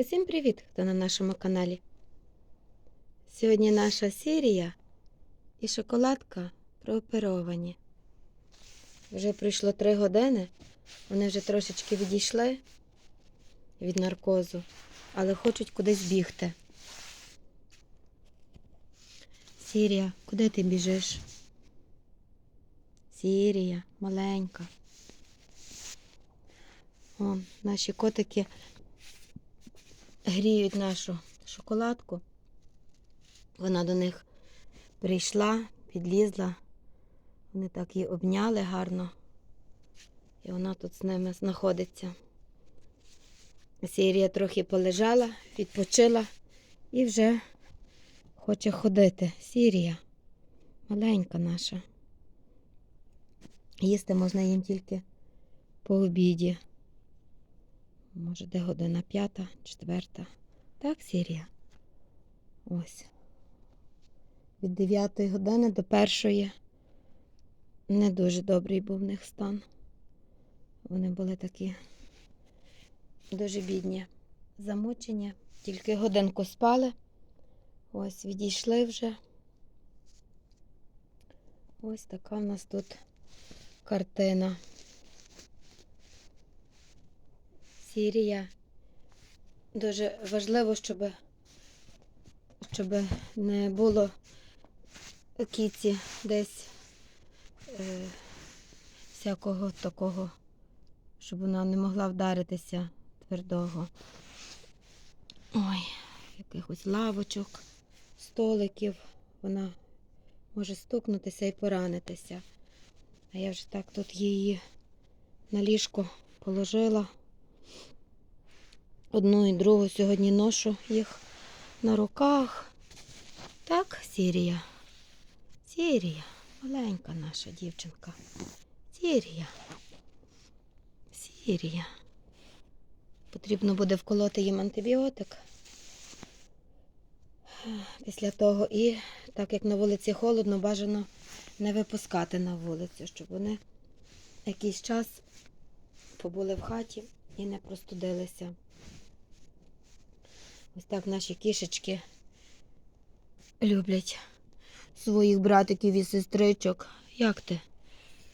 Усім привіт, хто на нашому каналі. Сьогодні наша серія і шоколадка прооперовані. Вже пройшло три години, вони вже трошечки відійшли від наркозу, але хочуть кудись бігти. Сірія, куди ти біжиш? Сірія, маленька. О, наші котики гріють нашу шоколадку. Вона до них прийшла, підлізла. Вони так її обняли гарно. І вона тут з ними знаходиться. Сірія трохи полежала, відпочила і вже хоче ходити. Сірія, маленька наша. Їсти можна їм тільки по обіді. Може, де година п'ята, четверта. Так, Сірія? Ось. Від 9 години до першої не дуже добрий був в них стан. Вони були такі дуже бідні, замучені. Тільки годинку спали. Ось, відійшли вже. Ось така в нас тут картина. Сірія. Дуже важливо, щоб, щоб не було кіці десь е, всякого такого, щоб вона не могла вдаритися твердого. Ой, якихось лавочок, столиків. Вона може стукнутися і поранитися. А я вже так тут її на ліжко положила. Одну і другу сьогодні ношу їх на руках. Так, Сірія. Сірія, маленька наша дівчинка. Сірія. Сірія. Потрібно буде вколоти їм антибіотик. Після того і, так як на вулиці холодно, бажано не випускати на вулицю, щоб вони якийсь час побули в хаті і не простудилися. Ось так наші кішечки люблять своїх братиків і сестричок. Як ти?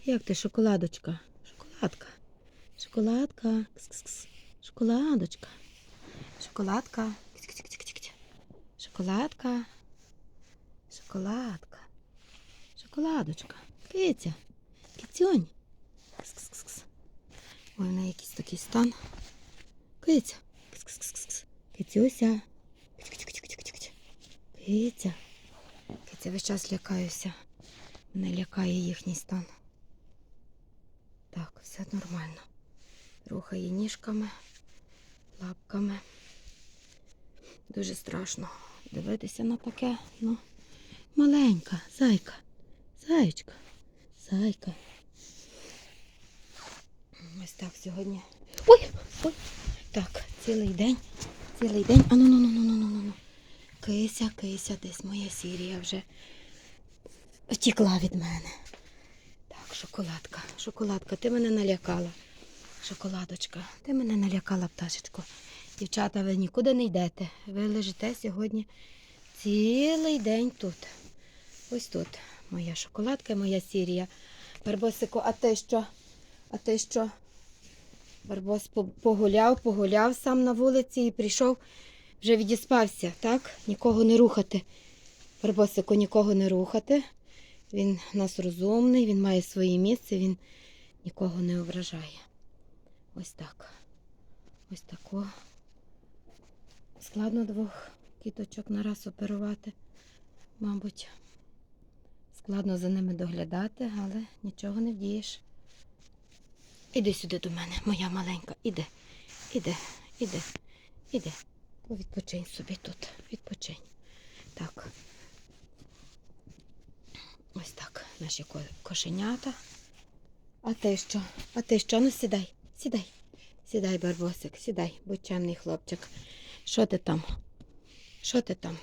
Як ти, шоколадочка? Шоколадка. Шоколадка. Шоколадочка. Шоколадка. Ксь-ксь-ксь-ксь-ксь. Шоколадка. Шоколадка. Шоколадочка. Киця. Кицюнь. Кс-кс-кс-кс. Ой, в неї якийсь такий стан. Киця. Кс-кс-кс-кс. Кицюся. Киця. Киця весь час лякаюся. Мене лякає їхній стан. Так, все нормально. Рухає ніжками, лапками. Дуже страшно дивитися на таке. Ну, маленька, зайка, зайчка, зайка. Ось так сьогодні. Ой! Ой! Так, цілий день, цілий день. А ну ну ну ну ну ну ну. Кися, кися, десь моя сірія вже втікла від мене. Так, шоколадка, шоколадка, ти мене налякала. Шоколадочка, ти мене налякала, пташечко. Дівчата, ви нікуди не йдете. Ви лежите сьогодні цілий день тут. Ось тут моя шоколадка, моя сірія. Барбосику, а ти що? А ти що? Барбос погуляв, погуляв сам на вулиці і прийшов, вже відіспався, так? Нікого не рухати. Барбосику нікого не рухати. Він у нас розумний, він має своє місце, він нікого не ображає. Ось так. Ось тако. Складно двох кіточок на раз оперувати, мабуть. Складно за ними доглядати, але нічого не вдієш. Іди сюди до мене, моя маленька, іди, іди, іди, іди. Відпочинь собі тут, відпочинь. Так. Ось так, наші кошенята. А ти що? А ти що? Ну сідай, сідай. Сідай, барбосик, сідай, будь хлопчик. Що ти там? Що ти там?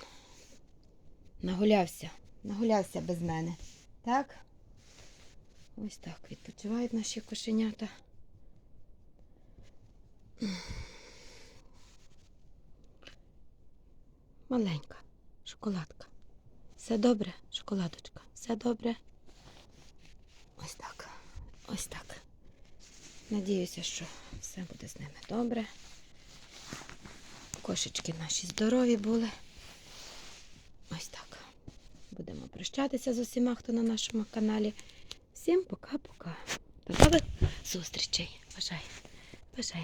Нагулявся, нагулявся без мене. Так? Ось так відпочивають наші кошенята. Маленька. Шоколадка. Все добре, шоколадочка. Все добре. Ось так. Ось так. Надіюся, що все буде з ними добре. Кошечки наші здорові були. Ось так. Будемо прощатися з усіма, хто на нашому каналі. Всім пока-пока. До нових зустрічей. Бажаю. Бажаю.